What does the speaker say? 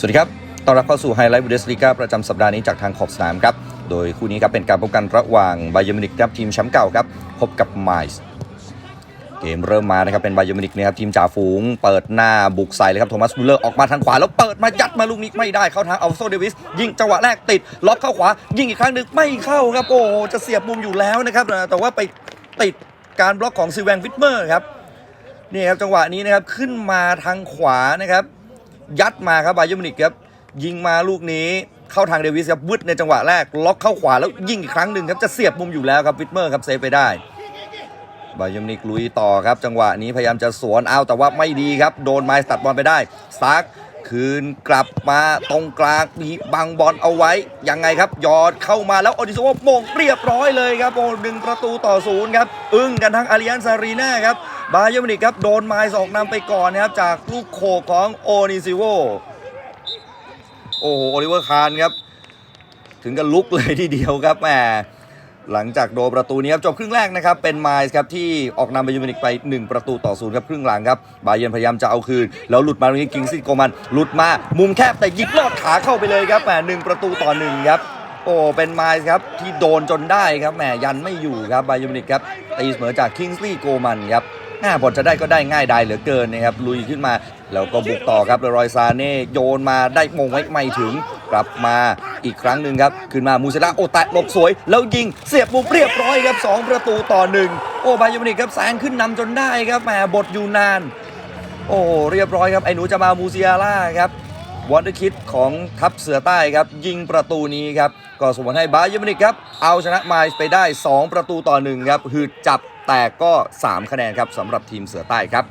สวัสดีครับต้อนรับเข้าสู่ไฮไลท์บูเดสลีกาประจำสัปดาห์นี้จากทางขอบสนามครับ โดยคู่นี้ครับเป็นการพบกันระหว่างไบเยอร์มินิกครับทีมแชมป์เก่าครับ พบกับไมซ์เกมเริ่มมานะครับ เป็นไบเยอร์มินิกนะครับทีมจ่าฝูง เปิดหน้าบุกใส่เลยครับโทมัสมูเลอร์ออกมาทางขวา แล้วเปิดมายัดมาลูกนี้ไม่ได้เข้าทางอัลโซเดวิส ยิงจังหวะแรกติด ล็อกเข้าขวา ยิงอีกครั้งหนึ่งไม่เข้าครับโอ้จะเสียบมุมอยู่แล้วนะครับแต่ว่าไปติดการบล็อกของซิแวงวิทเมอร์ครับนี่ครับจังหวะนี้นะครับขึ้นมาทางขวานะครับ ยัดมาครับบาเยอร์มิวนิกครับยิงมาลูกนี้เข้าทางเดวิสครับวึดในจังหวะแรก ล็อกเข้าขวาแล้วยิงอีกครั้งหนึ่งครับจะเสียบมุมอยู่แล้วครับวิทเมอร์ครับเซฟไปได้บายอมนิกลุยต่อครับ จังหวะนี้พยายามจะสวนเอาแต่ว่าไม่ดีครับ โดนไมล์ตัดบอลไปได้ซักคืนกลับมาตรงกลางมีบังบอลเอาไว้ ยังไงครับยอดเข้ามาแล้วโอดิโซโมงเรียบร้อยเลยครับโอ้หนึ่งประตูต่อศูนย์ครับ อึ้งกันทั้งอาริยันซารีนาครับ บาเยอร์มินิกครับ โดนไมล์ออกนำไปก่อนนะครับ จากลูกโขกของโอนิซิโว โอ้โห โอลิเวอร์คานครับ ถึงกับลุกเลยทีเดียวครับแหมหลังจากโดนประตูนี้ครับจบครึ่งแรกนะครับ เป็นไมล์ครับที่ออกนำบายอร์มิวนิกไป 1 ประตูต่อศูนย์ครับครึ่งหลังครับบาเยนพยายามจะเอาคืน แล้วหลุดมาตรงนี้กิงซิโกมันหลุดมามุมแคบแต่ยิงลอดขาเข้าไปเลยครับแหมหนึ่งประตูต่อหนึ่งครับโอ้เป็นไมล์ครับที่โดนจนได้ครับแหมยันไม่อยู่ครับบาเยอร์มินิกครับตีเสมอจากคิงส์ลีโกมันครับ หน้าบอลจะได้ก็ได้ง่ายดายเหลือเกินนะครับลุยขึ้นมา แล้วก็บุกต่อครับเลรอยซาเน่โยนมาได้มงไว้ไม่ถึงกลับมาอีกครั้งหนึ่งครับ ขึ้นมามูเซล่าโอแตะหลบสวย แล้วยิงเสียบมุมเรียบร้อยครับ 2 ประตูต่อหนึ่งโอ้บายอมนิกครับแซงขึ้นนำจนได้ครับแหมบทอยู่นาน โอ้เรียบร้อยครับไอ้หนูจะมามูเซียล่าครับวอนเดอร์คิดของทัพเสือใต้ครับ ยิงประตูนี้ครับ ก็ส่งผลให้บายอมนิกครับ เอาชนะไมล์ไปได้ 2 ประตูต่อหนึ่งครับหืดจับ แต่ก็ 3 คะแนนครับสำหรับทีมเสือใต้ครับ